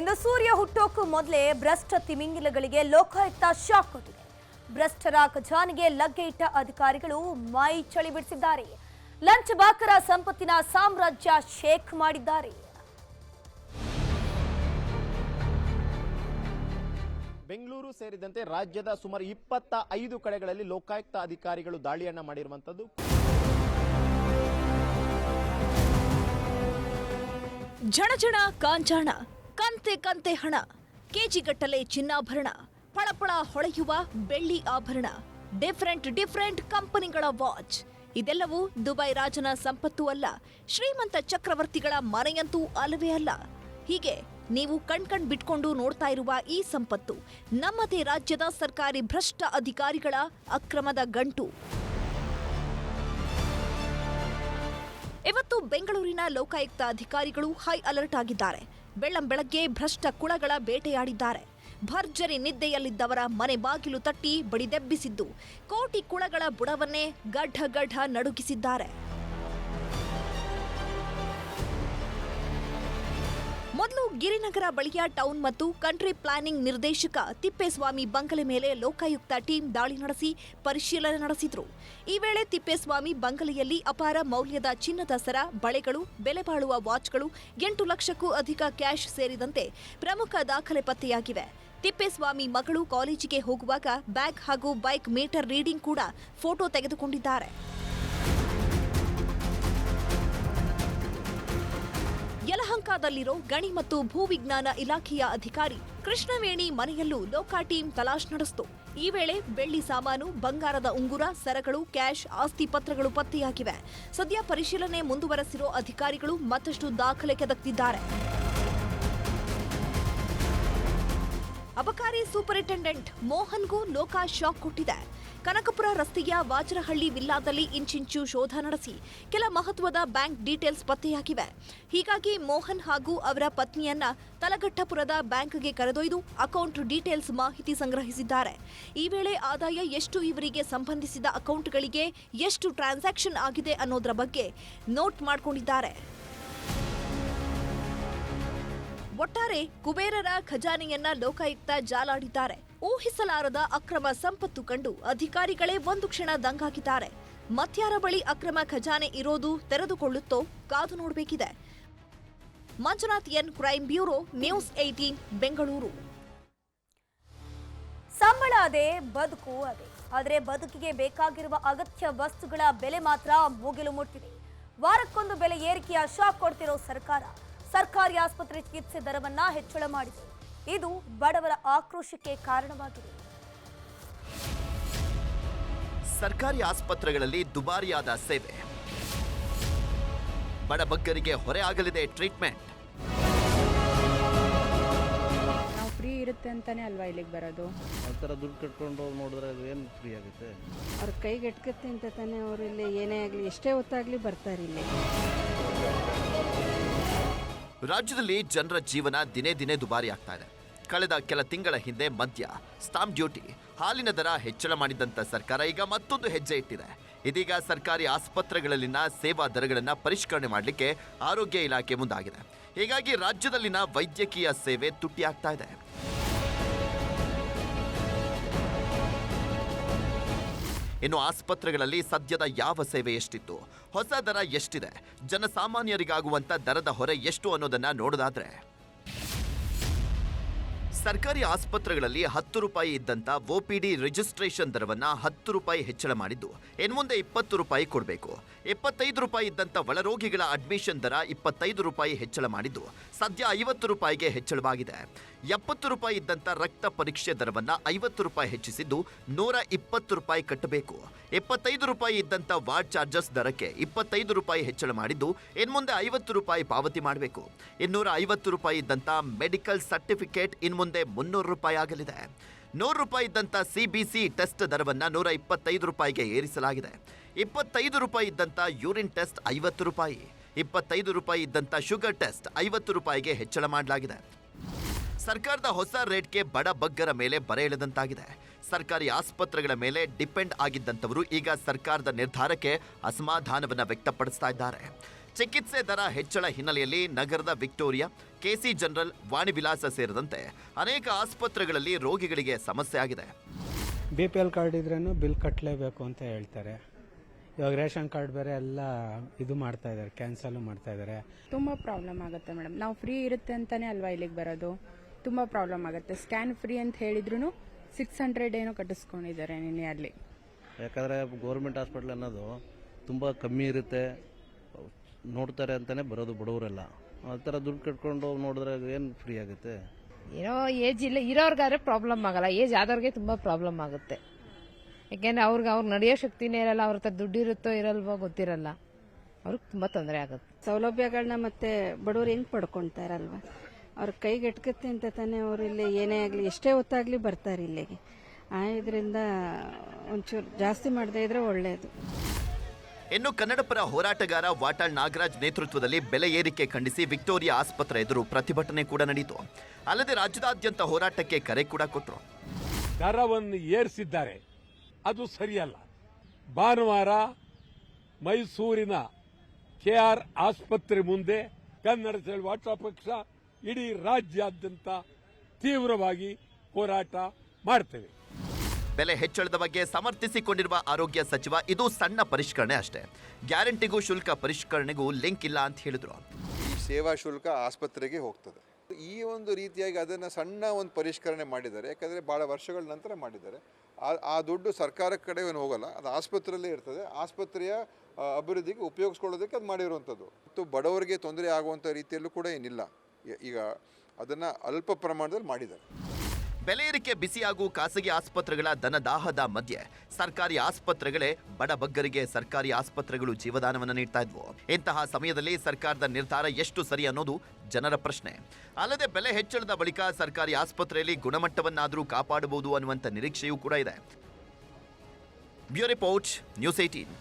ಇಂದು ಸೂರ್ಯ ಹುಟ್ಟೋಕ್ಕೂ ಮೊದಲೇ ಭ್ರಷ್ಟ ತಿಮಿಂಗಿಲಗಳಿಗೆ ಲೋಕಾಯುಕ್ತ ಶಾಕ್ ಕೊಟ್ಟಿದೆ. ಭ್ರಷ್ಟರ ಖಜಾನೆಗೆ ಲಗ್ಗೆ ಇಟ್ಟ ಅಧಿಕಾರಿಗಳು ಮೈ ಚಳಿ ಬಿಡಿಸಿದ್ದಾರೆ. ಲಂಚ್ ಬಾಕರ ಸಂಪತ್ತಿನ ಸಾಮ್ರಾಜ್ಯ ಶೇಕ್ ಮಾಡಿದ್ದಾರೆ. ಬೆಂಗಳೂರು ಸೇರಿದಂತೆ ರಾಜ್ಯದ ಸುಮಾರು ಇಪ್ಪತ್ತ ಐದು ಕಡೆಗಳಲ್ಲಿ ಲೋಕಾಯುಕ್ತ ಅಧಿಕಾರಿಗಳು ದಾಳಿಯನ್ನ ಮಾಡಿರುವಂತದ್ದು ಜಣ ಕಾಂಚಾಣ ಕಂತೆ ಕಂತೆ ಹಣ. ಕೆಜಿಗಟ್ಟಲೆ ಚಿನ್ನಾಭರಣ. ಪಳಪಳ ಹೊಳೆಯುವ ಬೆಳ್ಳಿ ಆಭರಣ. ಡಿಫರೆಂಟ್ ಡಿಫರೆಂಟ್ ಕಂಪನಿಗಳ ವಾಚ್. ಇದೆಲ್ಲವೂ ದುಬೈ ರಾಜನ ಸಂಪತ್ತು ಅಲ್ಲ. ಶ್ರೀಮಂತ ಚಕ್ರವರ್ತಿಗಳ ಮನೆಯಂತೂ ಅಲ್ಲವೇ ಅಲ್ಲ. ಹೀಗೆ ನೀವು ಕಣ್ಕಣ್ ಬಿಟ್ಕೊಂಡು ನೋಡ್ತಾ ಇರುವ ಈ ಸಂಪತ್ತು ನಮ್ಮದೇ ರಾಜ್ಯದ ಸರ್ಕಾರಿ ಭ್ರಷ್ಟ ಅಧಿಕಾರಿಗಳ ಅಕ್ರಮದ ಗಂಟು. ಇವತ್ತು ಬೆಂಗಳೂರಿನ ಲೋಕಾಯುಕ್ತ ಅಧಿಕಾರಿಗಳು ಹೈ ಅಲರ್ಟ್ ಆಗಿದ್ದಾರೆ. ಬೆಳ್ಳಂ ಬೆಳಗ್ಗೆ ಭ್ರಷ್ಟ ಕುಳಗಳ ಬೇಟೆಯಾಡಿದ್ದಾರೆ. ಭರ್ಜರಿ ನಿದ್ದೆಯಲ್ಲಿದ್ದವರ ಮನೆ ಬಾಗಿಲು ತಟ್ಟಿ ಬಡಿದೆಬ್ಬಿಸಿದ್ದು. ಕೋಟಿ ಕುಳಗಳ ಬುಡವನ್ನೇ ಗಡ್ಢ ಗಡ್ಢ ನಡುಗಿಸಿದ್ದಾರೆ. ಮೊದಲು ಗಿರಿನಗರ ಬಳಿಯ ಟೌನ್ ಮತ್ತು ಕಂಟ್ರಿ ಪ್ಲಾನಿಂಗ್ ನಿರ್ದೇಶಕ ತಿಪ್ಪೇಸ್ವಾಮಿ ಬಂಗಲೆ ಮೇಲೆ ಲೋಕಾಯುಕ್ತ ಟೀಂ ದಾಳಿ ನಡೆಸಿ ಪರಿಶೀಲನೆ ನಡೆಸಿದ್ರು. ಈ ವೇಳೆ ತಿಪ್ಪೇಸ್ವಾಮಿ ಬಂಗಲೆಯಲ್ಲಿ ಅಪಾರ ಮೌಲ್ಯದ ಚಿನ್ನದ ಸರ, ಬಳೆಗಳು, ಬೆಲೆ ಬಾಳುವ ವಾಚ್ಗಳು, ಎಂಟು ಲಕ್ಷಕ್ಕೂ ಅಧಿಕ ಕ್ಯಾಶ್ ಸೇರಿದಂತೆ ಪ್ರಮುಖ ದಾಖಲೆ ಪತ್ತೆಯಾಗಿವೆ. ತಿಪ್ಪೇಸ್ವಾಮಿ ಮಗಳು ಕಾಲೇಜಿಗೆ ಹೋಗುವಾಗ ಬ್ಯಾಗ್ ಹಾಗೂ ಬೈಕ್ ಮೀಟರ್ ರೀಡಿಂಗ್ ಕೂಡ ಫೋಟೋ ತೆಗೆದುಕೊಂಡಿದ್ದಾರೆ. ಯಲಹಂಕದಲ್ಲಿರೋ ಗಣಿ ಮತ್ತು ಭೂವಿಜ್ಞಾನ ಇಲಾಖೆಯ ಅಧಿಕಾರಿ ಕೃಷ್ಣವೇಣಿ ಮನೆಯಲ್ಲೂ ಲೋಕಾ ಟೀಂ ತಲಾಶ್ ನಡೆಸಿತು. ಈ ವೇಳೆ ಬೆಳ್ಳಿ ಸಾಮಾನು, ಬಂಗಾರದ ಉಂಗುರ, ಸರಗಳು, ಕ್ಯಾಶ್, ಆಸ್ತಿ ಪತ್ರಗಳು ಪತ್ತೆಯಾಗಿವೆ. ಸದ್ಯ ಪರಿಶೀಲನೆ ಮುಂದುವರೆಸಿರೋ ಅಧಿಕಾರಿಗಳು ಮತ್ತಷ್ಟು ದಾಖಲೆ ಕೆದಕ್ತಿದ್ದಾರೆ. ಅಬಕಾರಿ ಸೂಪರಿಂಟೆಂಡೆಂಟ್ ಮೋಹನ್ಗೂ ಲೋಕಾ ಶಾಕ್ ಕೊಟ್ಟಿದೆ. ಕನಕಪುರ ರಸ್ತೆಯ ವಾಚರಹಳ್ಳಿ ವಿಲ್ಲಾದಲ್ಲಿ ಇಂಚಿಂಚು ಶೋಧ ನಡೆಸಿ ಕೆಲ ಮಹತ್ವದ ಬ್ಯಾಂಕ್ ಡೀಟೇಲ್ಸ್ ಪತ್ತೆಯಾಗಿವೆ. ಹೀಗಾಗಿ ಮೋಹನ್ ಹಾಗೂ ಅವರ ಪತ್ನಿಯನ್ನ ತಲಘಟ್ಟಪುರದ ಬ್ಯಾಂಕ್ಗೆ ಕರೆದೊಯ್ದು ಅಕೌಂಟ್ ಡೀಟೇಲ್ಸ್ ಮಾಹಿತಿ ಸಂಗ್ರಹಿಸಿದ್ದಾರೆ. ಈ ವೇಳೆ ಆದಾಯ ಎಷ್ಟು ಇವರಿಗೆ ಸಂಬಂಧಿಸಿದ ಅಕೌಂಟ್ಗಳಿಗೆ ಎಷ್ಟು ಟ್ರಾನ್ಸಾಕ್ಷನ್ ಆಗಿದೆ ಅನ್ನೋದರ ಬಗ್ಗೆ ನೋಟ್ ಮಾಡಿಕೊಂಡಿದ್ದಾರೆ. ಒಟ್ಟಾರೆ ಕುಬೇರರ ಖಜಾನೆಯನ್ನ ಲೋಕಾಯುಕ್ತ ಜಾಲಾಡಿದ್ದಾರೆ. ಊಹಿಸಲಾರದ ಅಕ್ರಮ ಸಂಪತ್ತು ಕಂಡು ಅಧಿಕಾರಿಗಳೇ ಒಂದು ಕ್ಷಣ ದಂಗಾಗಿದ್ದಾರೆ. ಮತ್ಯಾರ ಬಳಿ ಅಕ್ರಮ ಖಜಾನೆ ಇರೋದು ತೆರೆದುಕೊಳ್ಳುತ್ತೋ ಕಾದು ನೋಡಬೇಕಿದೆ. Manjunath N crime bureau news eighteen Bengaluru. ಸಂಬಳ ಅದೇ, ಬದುಕು ಅದೇ. ಆದರೆ ಬದುಕಿಗೆ ಬೇಕಾಗಿರುವ ಅಗತ್ಯ ವಸ್ತುಗಳ ಬೆಲೆ ಮಾತ್ರ ಮುಗಿಲು ಮುಟ್ಟಿದೆ. ವಾರಕ್ಕೊಂದು ಬೆಲೆ ಏರಿಕೆಯ ಶಾಕ್ ಕೊಡ್ತಿರೋ ಸರ್ಕಾರ, ಸರ್ಕಾರಿ ಆಸ್ಪತ್ರೆ ಚಿಕಿತ್ಸೆ ದರವನ್ನ ಹೆಚ್ಚಳ ಮಾಡಿದೆ. ಇದು ಬಡವರ ಆಕ್ರೋಶಕ್ಕೆ ಕಾರಣವಾಗಿದೆ. ಸರ್ಕಾರಿ ಆಸ್ಪತ್ರೆಗಳಲ್ಲಿ ದುಬಾರಿಯಾದ ಸೇವೆ. ಬಡಬಗ್ಗರಿಗೆ ಹೊರೆ ಆಗಲಿದೆ ಟ್ರೀಟ್ಮೆಂಟ್. ನಾವು ಫ್ರೀ ಇರುತ್ತೆ ಅಂತಾನೆ ಅಲ್ವಾ ಇಲ್ಲಿಗೆ ಬರೋದು? ಆ ಥರ ದುಡ್ಡು ಕಟ್ಕೊಂಡು ನೋಡಿದ್ರೆ ಅದು ಏನು ಫ್ರೀ ಆಗುತ್ತೆ? ಅವ್ರ ಕೈಗೆ ಎಟ್ಕತ್ತೆ ಅಂತ ತಾನೇ ಅವರು ಇಲ್ಲಿ ಏನೇ ಆಗಲಿ ಎಷ್ಟೇ ಹೊತ್ತಾಗಲಿ ಬರ್ತಾರೆ ಇಲ್ಲಿ. ರಾಜ್ಯದಲ್ಲಿ ಜನರ ಜೀವನ ದಿನೇ ದಿನೇ ದುಬಾರಿ ಆಗ್ತಾ ಇದೆ. ಕಳೆದ ಕೆಲ ತಿಂಗಳ ಹಿಂದೆ ಮದ್ಯ, ಸ್ಟಾಂಪ್ ಡ್ಯೂಟಿ, ಹಾಲಿನ ದರ ಹೆಚ್ಚಳ ಮಾಡಿದಂತ ಸರ್ಕಾರ ಈಗ ಮತ್ತೊಂದು ಹೆಜ್ಜೆ ಇಟ್ಟಿದೆ. ಇದೀಗ ಸರ್ಕಾರಿ ಆಸ್ಪತ್ರೆಗಳಲ್ಲಿನ ಸೇವಾ ದರಗಳನ್ನು ಪರಿಷ್ಕರಣೆ ಮಾಡಲಿಕ್ಕೆ ಆರೋಗ್ಯ ಇಲಾಖೆ ಮುಂದಾಗಿದೆ. ಹೀಗಾಗಿ ರಾಜ್ಯದಲ್ಲಿನ ವೈದ್ಯಕೀಯ ಸೇವೆ ತುಟ್ಟಿಯಾಗ್ತಾ ಇದೆ. ಇನ್ನು ಆಸ್ಪತ್ರೆಗಳಲ್ಲಿ ಸದ್ಯದ ಯಾವ ಸೇವೆ ಎಷ್ಟಿತ್ತು? ಹೊಸ ದರ ಎಷ್ಟಿದೆ? ಜನಸಾಮಾನ್ಯರಿಗಾಗುವಂಥ ದರದ ಹೊರೆ ಎಷ್ಟು ಅನ್ನೋದನ್ನ ನೋಡೋದಾದ್ರೆ. ಸರ್ಕಾರಿ ಆಸ್ಪತ್ರೆಗಳಲ್ಲಿ ಹತ್ತು ರೂಪಾಯಿ ಇದ್ದಂತ ಡಿ ರಿಜಿಸ್ಟ್ರೇಷನ್ ದರವನ್ನ ಹತ್ತು ರೂಪಾಯಿ ಹೆಚ್ಚಳ ಮಾಡಿದ್ದು ಇನ್ಮುಂದೆ ಇಪ್ಪತ್ತು ರೂಪಾಯಿ ಕೊಡಬೇಕು. ಇಪ್ಪತ್ತೈದು ರೂಪಾಯಿ ಇದ್ದಂತ ಒಳರೋಗಿಗಳ ಅಡ್ಮಿಷನ್ ದರ ಇಪ್ಪತ್ತೈದು ರೂಪಾಯಿ ಹೆಚ್ಚಳ ಮಾಡಿದ್ದು, ಸದ್ಯ ಐವತ್ತು ರೂಪಾಯಿಗೆ ಹೆಚ್ಚಳವಾಗಿದೆ. ಎಪ್ಪತ್ತು ರೂಪಾಯಿ ಇದ್ದಂಥ ರಕ್ತ ಪರೀಕ್ಷೆ ದರವನ್ನು ಐವತ್ತು ರೂಪಾಯಿ ಹೆಚ್ಚಿಸಿದ್ದು ನೂರ ಇಪ್ಪತ್ತು ರೂಪಾಯಿ ಕಟ್ಟಬೇಕು. ಇಪ್ಪತ್ತೈದು ರೂಪಾಯಿ ಇದ್ದಂಥ ವಾರ್ಡ್ ಚಾರ್ಜಸ್ ದರಕ್ಕೆ ಇಪ್ಪತ್ತೈದು ರೂಪಾಯಿ ಹೆಚ್ಚಳ ಮಾಡಿದ್ದು ಇನ್ಮುಂದೆ ಐವತ್ತು ರೂಪಾಯಿ ಪಾವತಿ ಮಾಡಬೇಕು. ಇನ್ನೂರ ಐವತ್ತು ರೂಪಾಯಿ ಇದ್ದಂಥ ಮೆಡಿಕಲ್ ಸರ್ಟಿಫಿಕೇಟ್ ಇನ್ಮುಂದೆ ಮುನ್ನೂರು ರೂಪಾಯಿ ಆಗಲಿದೆ. ನೂರು ರೂಪಾಯಿ ಇದ್ದಂಥ ಸಿ ಬಿ ಸಿ ಟೆಸ್ಟ್ ದರವನ್ನು ನೂರ ಇಪ್ಪತ್ತೈದು ರೂಪಾಯಿಗೆ ಏರಿಸಲಾಗಿದೆ. ಇಪ್ಪತ್ತೈದು ರೂಪಾಯಿ ಇದ್ದಂಥ ಯೂರಿನ್ ಟೆಸ್ಟ್ ಐವತ್ತು ರೂಪಾಯಿ. ಇಪ್ಪತ್ತೈದು ರೂಪಾಯಿ ಇದ್ದಂಥ ಶುಗರ್ ಟೆಸ್ಟ್ ಐವತ್ತು ರೂಪಾಯಿಗೆ ಹೆಚ್ಚಳ ಮಾಡಲಾಗಿದೆ. ಸರ್ಕಾರದ ಹೊಸ ರೇಟ್ಗೆ ಬಡ ಬಗ್ಗರ ಮೇಲೆ ಬರೆ ಎಳೆದಂತಾಗಿದೆ. ಸರ್ಕಾರಿ ಆಸ್ಪತ್ರೆಗಳ ಮೇಲೆ ಡಿಪೆಂಡ್ ಆಗಿದ್ದಂಥವರು ಈಗ ಸರ್ಕಾರದ ನಿರ್ಧಾರಕ್ಕೆ ಅಸಮಾಧಾನವನ್ನು ವ್ಯಕ್ತಪಡಿಸ್ತಾ ಇದ್ದಾರೆ. ಚಿಕಿತ್ಸೆ ದರ ಹೆಚ್ಚಳ ಹಿನ್ನೆಲೆಯಲ್ಲಿ ನಗರದ ವಿಕ್ಟೋರಿಯಾ ಕೆಸಿ ಜನರಲ್ ವಾಣಿವಿಲಾಸ ಸೇರಿದಂತೆ ಅನೇಕ ಆಸ್ಪತ್ರೆಗಳಲ್ಲಿ ರೋಗಿಗಳಿಗೆ ಸಮಸ್ಯೆ ಆಗಿದೆ. ಬಿ ಪಿ ಎಲ್ ಕಾರ್ಡ್ ಇದ್ರೂ ಬಿಲ್ ಕಟ್ಟಲೇಬೇಕು ಅಂತ ಹೇಳ್ತಾರೆ. ಇವಾಗ ರೇಷನ್ ಕಾರ್ಡ್ ಬೇರೆ ಎಲ್ಲ ಇದು ಮಾಡ್ತಾ ಇದ್ದಾರೆ ಕ್ಯಾನ್ಸಲ್ ಮಾಡ್ತಾ ಇದ್ದಾರೆ. ತುಂಬ ಪ್ರಾಬ್ಲಮ್ ಆಗುತ್ತೆ ಮೇಡಮ್. ನಾವು ಫ್ರೀ ಇರುತ್ತೆ ಅಂತಾನೆ ಅಲ್ವಾ ಇಲ್ಲಿಗೆ ಬರೋದು? ತುಂಬ ಪ್ರಾಬ್ಲಮ್ ಆಗುತ್ತೆ. ಸ್ಕ್ಯಾನ್ ಫ್ರೀ ಅಂತ ಹೇಳಿದ್ರು ಸಿಕ್ಸ್ ಹಂಡ್ರೆಡ್ ಏನೋ ಕಟ್ಟಿಸ್ಕೊಂಡಿದ್ದಾರೆ ನಿನ್ನೆ ಅಲ್ಲಿ. ಯಾಕಂದರೆ ಗೌರ್ಮೆಂಟ್ ಹಾಸ್ಪಿಟ್ಲ್ ಅನ್ನೋದು ತುಂಬ ಕಮ್ಮಿ ಇರುತ್ತೆ. ನೋಡ್ತಾರೆ ಅಂತಲೇ ಬರೋದು ಬಡವರೆಲ್ಲ. ಆ ಥರ ದುಡ್ಡು ಕಟ್ಕೊಂಡು ನೋಡಿದ್ರೆ ಏನು ಫ್ರೀ ಆಗುತ್ತೆ? ಏನೋ ಏಜ್ ಇಲ್ಲ ಇರೋರ್ಗಾದ್ರೆ ಪ್ರಾಬ್ಲಮ್ ಆಗಲ್ಲ. ಏಜ್ ಆದವ್ರಿಗೆ ತುಂಬಾ ಪ್ರಾಬ್ಲಮ್ ಆಗುತ್ತೆ. ಯಾಕೆಂದ್ರೆ ಅವ್ರಿಗೆ ಅವ್ರು ನಡೆಯೋ ಶಕ್ತಿನೇ ಇರಲ್ಲ ಅವ್ರ ಹತ್ರ ದುಡ್ಡು ಇರುತ್ತೋ ಇರಲ್ವೋ ಗೊತ್ತಿರಲ್ಲ. ಅವ್ರಿಗೆ ತುಂಬಾ ತೊಂದರೆ ಆಗುತ್ತೆ. ಸೌಲಭ್ಯಗಳನ್ನ ಮತ್ತೆ ಬಡವ್ರು ಹೆಂಗ್ ಪಡ್ಕೊಂತಾರಲ್ವ ಅವ್ರ ಕೈಗೆ ಎಟ್ಕತ್ತೆ ಅಂತ ತಾನೇ ಅವ್ರು ಇಲ್ಲಿ ಏನೇ ಆಗಲಿ ಎಷ್ಟೇ ಹೊತ್ತಾಗಲಿ ಬರ್ತಾರೆ ಇಲ್ಲಿಗೆ. ಆ ಇದರಿಂದ ಒಂಚೂರು ಜಾಸ್ತಿ ಮಾಡದೇ ಇದ್ರೆ ಒಳ್ಳೆಯದು ಇನ್ನು ಕನ್ನಡಪರ ಹೋರಾಟಗಾರ ವಾಟಾಳ್ ನಾಗರಾಜ್ ನೇತೃತ್ವದಲ್ಲಿ ಬೆಲೆ ಏರಿಕೆ ಖಂಡಿಸಿ ವಿಕ್ಟೋರಿಯಾ ಆಸ್ಪತ್ರೆ ಎದುರು ಪ್ರತಿಭಟನೆ ಕೂಡ ನಡೆಯಿತು ಅಲ್ಲದೆ ರಾಜ್ಯದಾದ್ಯಂತ ಹೋರಾಟಕ್ಕೆ ಕರೆ ಕೂಡ ಕೊಟ್ಟರು ದರವನ್ನು ಏರಿಸಿದ್ದಾರೆ. ಅದು ಸರಿಯಲ್ಲ. ಭಾನುವಾರ ಮೈಸೂರಿನ ಕೆಆರ್ ಆಸ್ಪತ್ರೆ ಮುಂದೆ ಕನ್ನಡ ವಾಟ್ಸಾಪ್ ಪಕ್ಷ ಇಡೀ ರಾಜ್ಯಾದ್ಯಂತ ತೀವ್ರವಾಗಿ ಹೋರಾಟ ಮಾಡ್ತೇವೆ. ಬೆಲೆ ಹೆಚ್ಚಳದ ಬಗ್ಗೆ ಸಮರ್ಥಿಸಿಕೊಂಡಿರುವ ಆರೋಗ್ಯ ಸಚಿವ ಇದು ಸಣ್ಣ ಪರಿಷ್ಕರಣೆ ಅಷ್ಟೇ. ಗ್ಯಾರಂಟಿಗೂ ಶುಲ್ಕ ಪರಿಷ್ಕರಣೆಗೂ ಲಿಂಕ್ ಇಲ್ಲ ಅಂತ ಹೇಳಿದ್ರು. ಈ ಸೇವಾ ಶುಲ್ಕ ಆಸ್ಪತ್ರೆಗೆ ಹೋಗ್ತದೆ. ಈ ಒಂದು ರೀತಿಯಾಗಿ ಅದನ್ನು ಸಣ್ಣ ಒಂದು ಪರಿಷ್ಕರಣೆ ಮಾಡಿದ್ದಾರೆ. ಯಾಕಂದರೆ ಭಾಳ ವರ್ಷಗಳ ನಂತರ ಮಾಡಿದ್ದಾರೆ. ಆ ಆ ದುಡ್ಡು ಸರ್ಕಾರ ಕಡೆ ಏನು ಹೋಗಲ್ಲ. ಅದು ಆಸ್ಪತ್ರೆಯಲ್ಲೇ ಇರ್ತದೆ. ಆಸ್ಪತ್ರೆಯ ಅಭಿವೃದ್ಧಿಗೆ ಉಪಯೋಗಿಸ್ಕೊಳ್ಳೋದಕ್ಕೆ ಅದು ಮಾಡಿರುವಂಥದ್ದು. ಮತ್ತು ಬಡವರಿಗೆ ತೊಂದರೆ ಆಗುವಂಥ ರೀತಿಯಲ್ಲೂ ಕೂಡ ಏನಿಲ್ಲ. ಈಗ ಅದನ್ನು ಅಲ್ಪ ಪ್ರಮಾಣದಲ್ಲಿ ಮಾಡಿದ್ದಾರೆ. ಬೆಲೆ ಏರಿಕೆ ಬಿಸಿಯಾಗುವ ಖಾಸಗಿ ಆಸ್ಪತ್ರೆಗಳ ದನದಾಹದ ಮಧ್ಯೆ ಸರ್ಕಾರಿ ಆಸ್ಪತ್ರೆಗಳೇ ಬಡಬಗ್ಗರಿಗೆ ಸರ್ಕಾರಿ ಆಸ್ಪತ್ರೆಗಳು ಜೀವದಾನವನ್ನು ನೀಡ್ತಾ ಇದ್ವು. ಇಂತಹ ಸಮಯದಲ್ಲಿ ಸರ್ಕಾರದ ನಿರ್ಧಾರ ಎಷ್ಟು ಸರಿ ಅನ್ನೋದು ಜನರ ಪ್ರಶ್ನೆ. ಅಲ್ಲದೆ ಬೆಲೆ ಹೆಚ್ಚಳದ ಬಳಿಕ ಸರ್ಕಾರಿ ಆಸ್ಪತ್ರೆಯಲ್ಲಿ ಗುಣಮಟ್ಟವನ್ನಾದರೂ ಕಾಪಾಡಬಹುದು ಅನ್ನುವಂಥ ನಿರೀಕ್ಷೆಯೂ ಕೂಡ ಇದೆ. Bureau report, news eighteen